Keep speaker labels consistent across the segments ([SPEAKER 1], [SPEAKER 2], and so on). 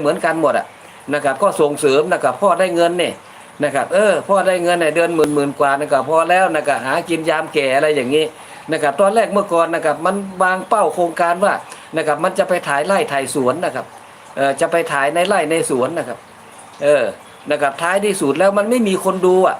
[SPEAKER 1] เหมือนกันหมดอะนะครับก็ส่งเสริมนะครับพ่อได้เงินเนี่ยนะครับเออพ่อได้เงินเนี่ยเดือนหมื่นหมื่นกว่านะครับพอแล้วนะครับหากินยามแก่อะไรอย่างนี้นะครับตอนแรกเมื่อก่อนนะครับมันวางเป้าโครงการว่านะครับมันจะไปถ่ายไร่ถ่ายสวนนะครับเออจะไปถ่ายในไร่ในสวนนะครับเออนะครับท้ายที่สุดแล้วมันไม่มีคนดูอะ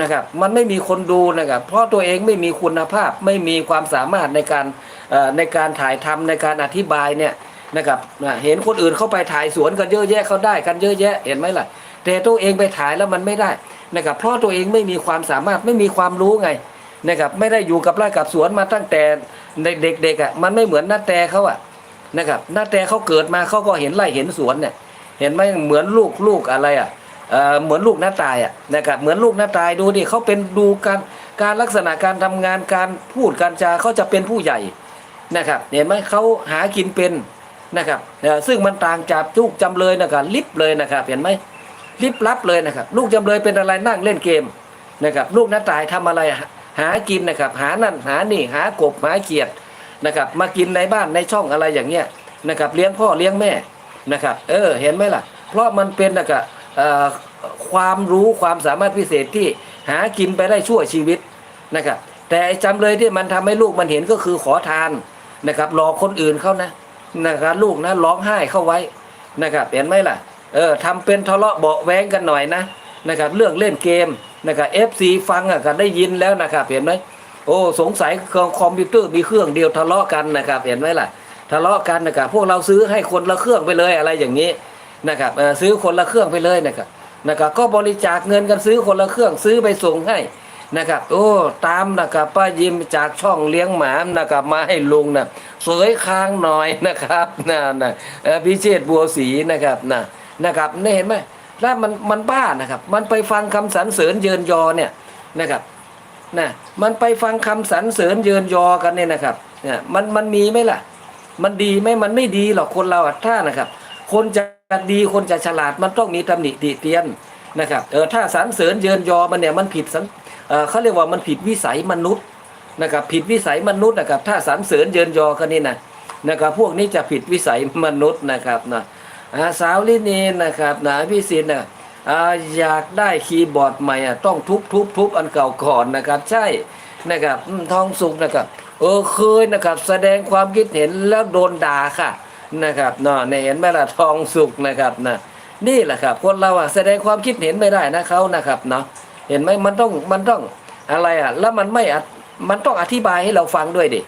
[SPEAKER 1] นะครับมันไม่มีคนดูนะครับเพราะตัวเองไม่มีคุณภาพไม่มีความสามารถในการเอ่อในการถ่ายทำในการอธิบายเนี่ย นะครับนะเห็นคนอื่นเข้าไปถ่ายสวนกันเยอะแยะเขาได้กันเยอะแยะเห็นไหมล่ะ แต่ตัวเองไปถ่ายแล้วมันไม่ได้นะครับเพราะตัวเองไม่มีความสามารถไม่มีความรู้ไงนะครับไม่ได้อยู่กับไร่กับสวนมาตั้งแต่เด็กๆอะมันไม่เหมือนน้าแต่เขาอะนะครับน้าแต่เขาเกิดมาเขาก็เห็นไร่เห็นสวนเนี่ยเห็นไหมเหมือนลูกลูกอะไรอะเอ่อเหมือนลูกหน้าตายอะนะครับเหมือนลูกหน้าตายดูดิเขาเป็นดูการการลักษณะการทำงานการพูดการจาเขาจะเป็นผู้ใหญ่นะครับเห็นไหมเขาหากินเป็น นะครับซึ่งมันต่างจากลูกจำเลยนะครับลิบเลยนะครับเห็นไหมลิบลับเลยนะครับ ลูกจำเลยเป็นอะไรนั่งเล่นเกมนะครับลูกน้าตายทำอะไรหากินนะครับ หานั่นหานี่หากบหาเขียดนะครับมากินในบ้านในช่องอะไรอย่างเงี้ยนะครับเลี้ยงพ่อเลี้ยงแม่นะครับเออเห็นไหมล่ะ เพราะมันเป็นนะครับความรู้ความสามารถพิเศษที่หากินไปได้ชั่วชีวิตนะครับแต่ไอ้จำเลยที่มันทำให้ลูกมันเห็นก็คือขอทานนะครับหลอกคนอื่นเขานะ นะครับลูกนะร้องไห้เข้าไว้นะครับเห็นไหมล่ะเออทำเป็นทะเลาะเบาแว้งกันหน่อยนะนะครับเรื่องเล่นเกมนะครับเอฟซีฟังอะก็ได้ยินแล้วนะครับเห็นไหมโอ้สงสัยคอมพิวเตอร์มีเครื่องเดียวทะเลาะกันนะครับเห็นไหมล่ะทะเลาะกันนะครับพวกเราซื้อให้คนละเครื่องไปเลยอะไรอย่างนี้นะครับซื้อคนละเครื่องไปเลยนะครับนะครับก็บริจาคเงินกันซื้อคนละเครื่องซื้อไปส่งให้ นะครับ โอ้ตามนะครับป้ายิ้มจากช่องเลี้ยงหมานะครับมาให้ลุงนะสวยค้างหน่อยนะครับนะนะเอ่อพิเชษบัวศรีนะครับนะนะครับนี่เห็นไหมแล้วมันมันบ้านะครับ มันไปฟังคำสรรเสริญเยินยอเนี่ยนะครับนะมันไปฟังคำสรรเสริญเยินยอกันเนี่ยนะครับเนี่ยมันมันมีไหมล่ะ มันดีไหมมันไม่ดีหรอกคนเราอะถ้านะครับ คนจะดีคนจะฉลาดมันต้องมีตำหนิติเตียนนะครับเออถ้าสรรเสริญเยินยอมันเนี่ยมันผิดสัน เอ่อเขาเรียกว่ามันผิดวิสัยมนุษย์นะครับผิดวิสัยมนุษย์นะครับถ้าสรรเสริญเยินยอกันนี่นะนะครับพวกนี้จะผิดวิสัยมนุษย์นะครับนะสาวลินีนะครับนะพี่ศิลป์นะอ่าอยากได้คีย์บอร์ดใหม่อะต้องทุบทุบทุบอันเก่าก่อนนะครับ ใช่นะครับทองสุกนะครับเออเคยนะครับแสดงความคิดเห็นแล้วโดนด่าค่ะนะครับเนาะเนี่ยเห็นไหมล่ะทองสุกนะครับนะนี่แหละครับ คนเราอะแสดงความคิดเห็นไม่ได้นะเขานะครับเนาะ เห็นไหมมันต้องมันต้องอะไรอะ แล้วมันไม่อมันต้องอธิบายให้เราฟังด้วยดิ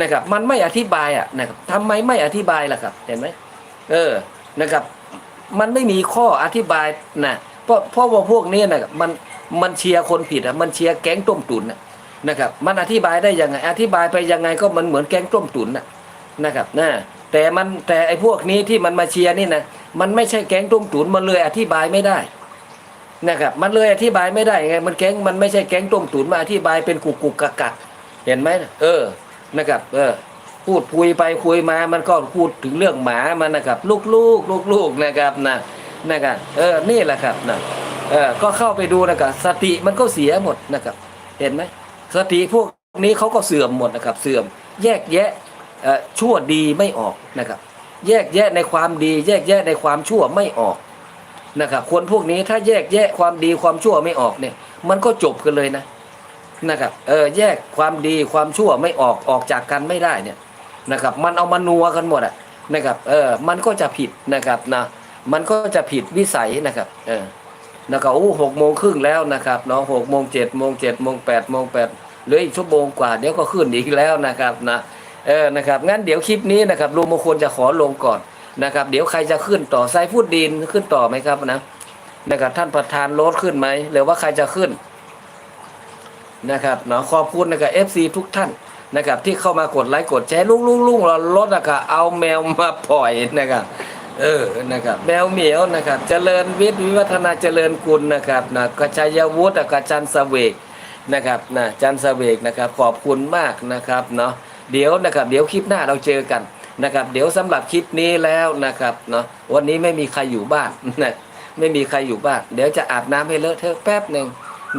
[SPEAKER 1] นะครับ มันไม่อธิบายอะนะครับทำไมไม่อธิบายล่ะครับ เห็นไหมเออนะครับ มันไม่มีข้ออธิบายนะเพราะเพราะว่าพวกนี้นะครับมันมันเชียร์คนผิดอะมันเชียร์แก๊งต้มตุ๋นนะนะครับ มันอธิบายได้ยังไง อธิบายไปยังไงก็มันเหมือนแก๊งต้มตุ๋นนะนะครับนะแต่มันแต่ไอ้พวกนี้ที่มันมาเชียร์นี่นะมันไม่ใช่แก๊งต้มตุ๋นมันเลยอธิบายไม่ได้ นะครับมันเลยอธิบายไม่ได้ไงมันแก๊งมันไม่ใช่แก๊งต้มตุ๋นมาอธิบายเป็นกุกกุกกักกักเห็นไหมเออนะครับ เออ พูดคุยไปคุยมา มันก็พูดถึงเรื่องหมามันนะครับ ลูกลูกลูกลูกนะครับนะนะครับเออนี่แหละครับนะเออก็เข้าไปดูนะครับสติมันก็เสียหมดนะครับ เห็นไหมสติพวกนี้เขาก็เสื่อมหมดนะครับ เสื่อม แยกแยะเอ่อชั่วดีไม่ออกนะครับ แยกแยะในความดี แยกแยะในความชั่วไม่ออก นะครับคนพวกนี้ถ้าแยกแยะความดีความชั่วไม่ออกเนี่ย มันก็จบกันเลยนะนะครับเออแยกความดีความชั่วไม่ออกออกจากกันไม่ได้เนี่ยนะครับ มันเอามานัวกันหมดอะนะครับเออมันก็จะผิดนะครับนะมันก็จะผิดวิสัยนะครับเออนะครับโอ้หกโมงครึ่งแล้วนะครับเนาะหกโมงเจ็ดโมงเจ็ดโมงแปดโมงแปดเหลืออีกชั่วโมงกว่าเดี๋ยวก็ขึ้นอีกแล้วนะครับนะเออนะครับงั้นเดี๋ยวคลิปนี้นะครับลุงมงคลจะขอลงก่อน นะครับ เดี๋ยวใครจะขึ้นต่อไซพูดดินขึ้นต่อไหมครับนะนะครับท่านประธานรถขึ้นไหมหรือว่าใครจะขึ้นนะครับเนาะขอบคุณนะครับเอฟซีทุกท่านนะครับที่เข้ามากดไลค์กดแชร์ลุงลุงลุงรถนะครับเอาแมวมาปล่อยนะครับเออนะครับแมวเหมียวนะครับเจริญวิทย์วิวัฒนาเจริญกุลนะครับนะกชัยวุฒิกับจันเสเวกนะครับนะจันเสเวกนะครับขอบคุณมากนะครับเนาะเดี๋ยวนะครับเดี๋ยวคลิปหน้าเราเจอกัน นะครับ เดี๋ยวสำหรับคลิปนี้แล้วนะครับเนาะวันนี้ไม่มีใครอยู่บ้านนะไม่มีใครอยู่บ้าน เดี๋ยวจะอาบน้ำให้เลอะเทอะแป๊บหนึ่ง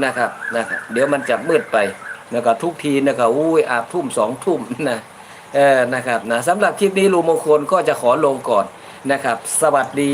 [SPEAKER 1] นะครับนะครับเดี๋ยวมันจะมืดไปนะครับทุกทีนะครับอุ้ยอาบทุ่มสองทุ่มนะเออนะครับนะสำหรับคลิปนี้ลุงมงคลก็จะขอลงก่อนนะครับ สวัสดี